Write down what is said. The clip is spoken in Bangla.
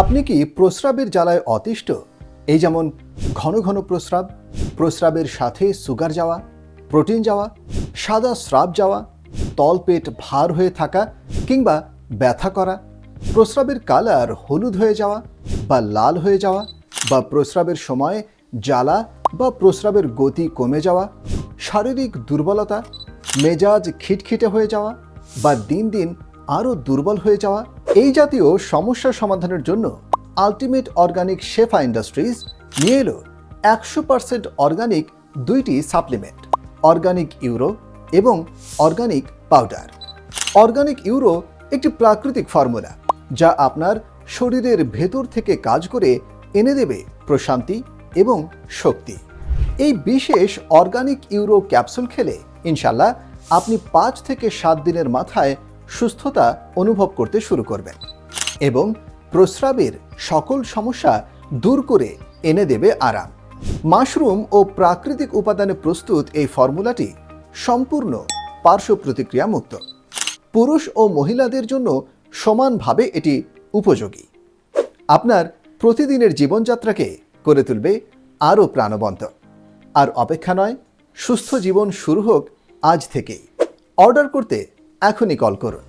আপনি কি প্রস্রাবের জ্বালায় অতিষ্ঠ? এই যেমন ঘন ঘন প্রস্রাব, প্রস্রাবের সাথে সুগার যাওয়া, প্রোটিন যাওয়া, সাদা স্রাব যাওয়া তলপেট ভার হয়ে থাকা কিংবা ব্যথা করা, প্রস্রাবের কালার হলুদ হয়ে যাওয়া বা লাল হয়ে যাওয়া বা প্রস্রাবের সময় জ্বালা বা প্রস্রাবের গতি কমে যাওয়া, শারীরিক দুর্বলতা, মেজাজ খিটখিটে হয়ে যাওয়া বা দিন দিন আরও দুর্বল হয়ে যাওয়া এই জাতীয় সমস্যা সমাধানের জন্য আলটিমেট অর্গানিক শেফা ইন্ডাস্ট্রিজ নিয়ে এলো একশো পার্সেন্ট অর্গানিক দুইটি সাপ্লিমেন্ট অর্গানিক ইউরো এবং অর্গানিক পাউডার অর্গানিক ইউরো একটি প্রাকৃতিক ফর্মুলা যা আপনার শরীরের ভেতর থেকে কাজ করে এনে দেবে প্রশান্তি এবং শক্তি। এই বিশেষ অর্গানিক ইউরো ক্যাপসুল খেলে ইনশাল্লাহ আপনি পাঁচ থেকে সাত দিনের মাথায় সুস্থতা অনুভব করতে শুরু করবেন এবং প্রস্রাবের সকল সমস্যা দূর করে এনে দেবে আরাম। মাশরুম ও প্রাকৃতিক উপাদানে প্রস্তুত এই ফর্মুলাটি সম্পূর্ণ পার্শ্ব প্রতিক্রিয়া মুক্ত। পুরুষ ও মহিলাদের জন্য সমানভাবে এটি উপযোগী। আপনার প্রতিদিনের জীবনযাত্রাকে করে তুলবে আরও প্রাণবন্ত। আর অপেক্ষা নয়, সুস্থ জীবন শুরু হোক আজ থেকেই। অর্ডার করতে এখনই কল করুন।